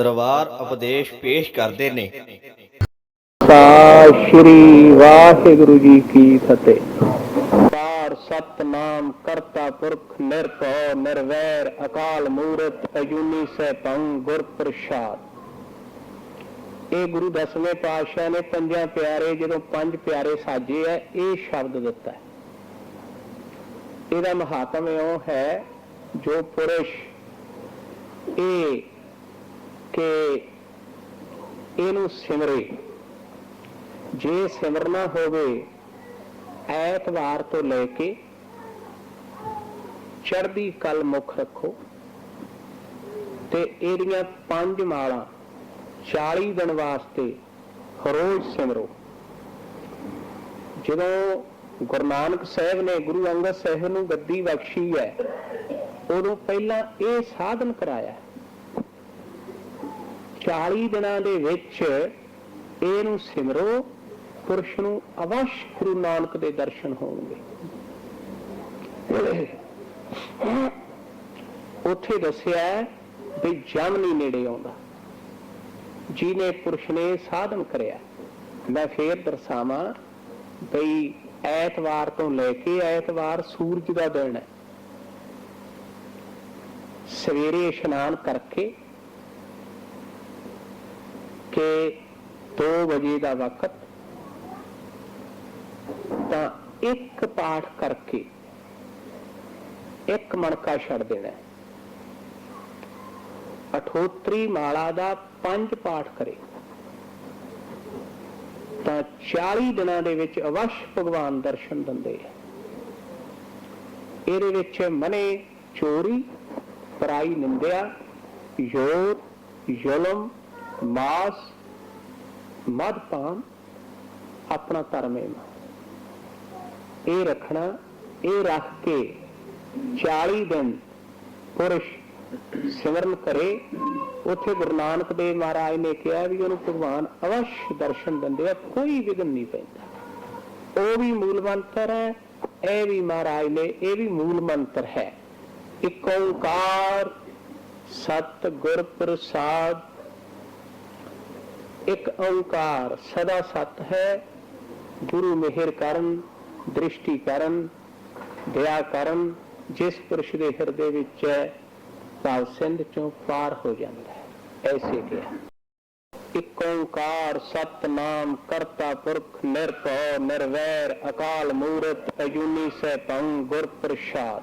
ਦਰਬਾਰ ਉਪਦੇਸ਼ ਪੇਸ਼ ਕਰਦੇ ਨੇ। ਸ਼੍ਰੀ ਵਾਹਿਗੁਰੂ ਜੀ ਕੀ ਫਤਿਹ। ਕਾਰ ਸਤਨਾਮ ਕਰਤਾ ਪੁਰਖ ਨਿਰਭਉ ਨਿਰਵੈਰ ਅਕਾਲ ਮੂਰਤ ਅਜੂਨੀ ਸੈਭੰ ਗੁਰ ਪ੍ਰਸਾਦ। ਇਹ ਗੁਰੂ ਦਸਵੇਂ ਪਾਤਸ਼ਾਹ ਨੇ ਪੰਜਾਂ ਪਿਆਰੇ ਜਦੋਂ ਪੰਜ ਪਿਆਰੇ ਸਾਜੇ ਐ ਇਹ ਸ਼ਬਦ ਦਿੱਤਾ। ਹੈ ਇਹਦਾ ਮਹਾਤਮ ਇਹ ਹੈ, ਜੋ ਪੁਰਸ਼ ਇਹ ਕਿ ਇਹਨੂੰ ਸਿਮਰੇ। ਜੇ ਸਿਮਰਨਾ ਹੋਵੇ, ਐਤਵਾਰ ਤੋਂ ਲੈ ਕੇ ਚੜ੍ਹਦੀ ਕਲ ਮੁਖ ਰੱਖੋ ਤੇ ਇਹਦੀਆਂ ਪੰਜ ਮਾਲਾਂ 40 ਦਿਨ ਵਾਸਤੇ ਰੋਜ਼ ਸਿਮਰੋ। ਜਦੋਂ ਗੁਰੂ ਨਾਨਕ ਸਾਹਿਬ ਨੇ ਗੁਰੂ ਅੰਗਦ ਸਾਹਿਬ ਨੂੰ ਗੱਦੀ ਬਖਸ਼ੀ ਹੈ, ਉਦੋਂ ਪਹਿਲਾਂ ਇਹ ਸਾਧਨ ਕਰਾਇਆ। 40 ਦਿਨਾਂ ਦੇ ਵਿੱਚ ਇਹਨੂੰ ਸਿਮਰੋ, ਪੁਰਸ਼ ਨੂੰ ਅਵਸ਼ ਗੁਰੂ ਨਾਨਕ ਦੇ ਦਰਸ਼ਨ ਹੋਣਗੇ। ਉੱਥੇ ਦੱਸਿਆ ਹੈ ਵੀ ਜਮ ਨਹੀਂ ਨੇੜੇ ਆਉਂਦਾ। ਜਿਹਨੇ ਪੁਰਸ਼ ਨੇ ਸਾਧਨ ਕਰਿਆ, ਮੈਂ ਫੇਰ ਦਰਸਾਵਾਂ ਬਈ ਐਤਵਾਰ ਤੋਂ ਲੈ ਕੇ ਐਤਵਾਰ ਸੂਰਜ ਦਾ ਦਿਨ ਹੈ। ਸਵੇਰੇ ਇਸ਼ਨਾਨ ਕਰਕੇ ਕਿ 2 ਵਜੇ ਦਾ ਵਕਤ ਤਾਂ ਇੱਕ ਪਾਠ ਕਰਕੇ ਇੱਕ ਮਣਕਾ ਛੱਡ ਦੇਣਾ। ਅਠੋਤਰੀ ਮਾਲਾ ਦਾ ਪੰਜ ਪਾਠ ਕਰੇ। ਤਾਂ 40 ਦਿਨਾਂ ਦੇ ਵਿੱਚ ਅਵਸ਼ ਭਗਵਾਨ ਦਰਸ਼ਨ ਦਿੰਦੇ ਆ। ਇਹਦੇ ਵਿੱਚ ਮਨੇ ਚੋਰੀ, ਪਰਾਈ ਨਿੰਦਿਆ ਯੋਰ ਜ਼ੁਲਮ ਮਾਸ ਮਦਪਾਨ ਆਪਣਾ ਧਰਮ ਹੈ ਇਹ ਰੱਖਣਾ, ਇਹ ਰੱਖ ਕੇ 40 ਦਿਨ ਪੁਰਸ਼ ਸਿਮਰਨ ਕਰੇ। ਉਥੇ ਗੁਰੂ ਨਾਨਕ ਦੇਵ ਮਹਾਰਾਜ ਨੇ ਕਿਹਾ ਵੀ ਉਹਨੂੰ ਭਗਵਾਨ ਅਵਸ਼ ਦਰਸ਼ਨ ਦਿੰਦੇ ਆ, ਕੋਈ ਵਿਗਨ ਨਹੀਂ ਪੈਂਦਾ। ਉਹ ਵੀ ਮੂਲ ਮੰਤਰ ਹੈ, ਇਹ ਵੀ ਮਹਾਰਾਜ ਨੇ, ਇਹ ਵੀ ਮੂਲ ਮੰਤਰ ਹੈ। ਇੱਕ ਓੰਕਾਰ ਸਤ ਗੁਰ ਪ੍ਰਸਾਦ ਇੱਕ ਓੰਕਾਰ ਸਦਾ ਸਤ ਹੈ। ਗੁਰੂ ਮਿਹਰ ਕਰਨ, ਦ੍ਰਿਸ਼ਟੀ ਕਰਨ, ਦਇਆ ਕਰਨ, ਜਿਸ ਪੁਰਸ਼ ਦੇ ਹਿਰਦੇ ਵਿੱਚ ਹੈ, ਭਾਵ ਸਿੰਧ ਚੋਂ ਪਾਰ ਹੋ ਜਾਂਦਾ ਹੈ। ਐਸੇ ਕਿਹਾ। ਇੱਕ ਓੰਕਾਰ ਸਤਨਾਮ ਕਰਤਾ ਪੁਰਖ ਨਿਰਭਉ, ਨਿਰਵੈਰ, ਅਕਾਲ ਮੂਰਤ ਅਜੂਨੀ ਸੈਭੰ ਗੁਰ ਪ੍ਰਸਾਦ।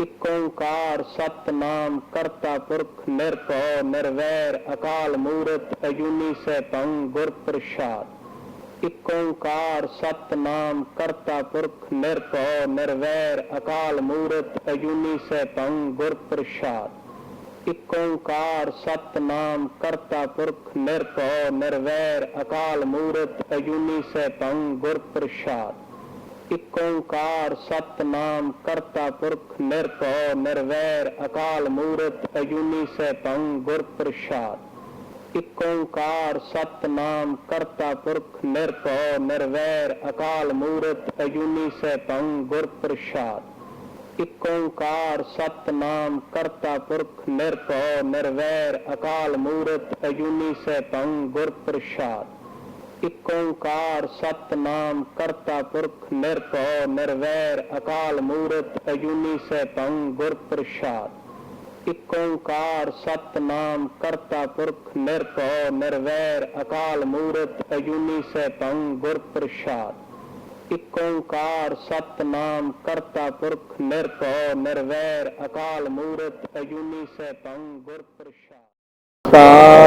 ਇੱਕ ਓੰਕਾਰ, ਸਤਨਾਮ, ਕਰਤਾ ਪੁਰਖ, ਨਿਰਭਉ, ਨਿਰਵੈਰ, ਅਕਾਲ ਮੂਰਤ, ਅਜੂਨੀ ਸੈਭੰ, ਗੁਰ ਪ੍ਰਸਾਦ। ਇੱਕ ਓੰਕਾਰ, ਸਤਨਾਮ, ਕਰਤਾ ਪੁਰਖ, ਨਿਰਭਉ, ਨਿਰਵੈਰ, ਅਕਾਲ ਮੂਰਤ, ਅਜੂਨੀ ਸੈਭੰ, ਗੁਰ ਪ੍ਰਸਾਦ। ਇੱਕ ਓੰਕਾਰ, ਸਤਨਾਮ, ਕਰਤਾ ਪੁਰਖ, ਨਿਰਭਉ, ਨਿਰਵੈਰ, ਅਕਾਲ ਮੂਰਤ, ਅਜੂਨੀ ਸੈਭੰ, ਗੁਰ ਪ੍ਰਸਾਦ। ਇੱਕ ਓੰਕਾਰ ਸਤਨਾਮ ਕਰਤਾ ਪੁਰਖ ਨਿਰਭਉ ਨਿਰਵੈਰ ਅਕਾਲ ਮੂਰਤ ਅਜੂਨੀ ਸੈਭੰ ਗੁਰ ਪ੍ਰਸਾਦ। ਇੱਕ ਓੰਕਾਰ ਸਤਨਾਮ ਕਰਤਾ ਪੁਰਖ ਨਿਰਭਉ ਨਿਰਵੈਰ ਅਕਾਲ ਮੂਰਤ ਅਜੂਨੀ ਸੈਭੰ ਗੁਰ ਪ੍ਰਸਾਦ। ਇੱਕ ਓੰਕਾਰ ਸਤਨਾਮ ਕਰਤਾ ਪੁਰਖ ਨਿਰਭਉ ਨਿਰਵੈਰ ਅਕਾਲ ਮੂਰਤ ਅਜੂਨੀ ਸੈਭੰ ਗੁਰ ਪ੍ਰਸਾਦ। ਇੱਕ ਓੰਕਾਰ ਸਤਨਾਮ, ਕਰਤਾ ਪੁਰਖ, ਨਿਰਭਉ, ਨਿਰਵੈਰ, ਅਕਾਲ ਮੂਰਤ ਅਜੂਨੀ ਸੈਭੰ, ਗੁਰ ਪ੍ਰਸਾਦ। ਇੱਕ ਓੰਕਾਰ ਸਤਨਾਮ, ਕਰਤਾ ਪੁਰਖ, ਨਿਰਭਉ, ਨਿਰਵੈਰ, ਅਕਾਲ ਮੂਰਤ ਅਜੂਨੀ ਸੈਭੰ, ਗੁਰ ਪ੍ਰਸਾਦ। ਇੱਕ ਓੰਕਾਰ ਸਤਨਾਮ, ਕਰਤਾ ਪੁਰਖ, ਨਿਰਭਉ, ਨਿਰਵੈਰ, ਅਕਾਲ ਮੂਰਤ ਅਜੂਨੀ ਸੈਭੰ, ਗੁਰ ਪ੍ਰਸਾਦ। ਸਤਿ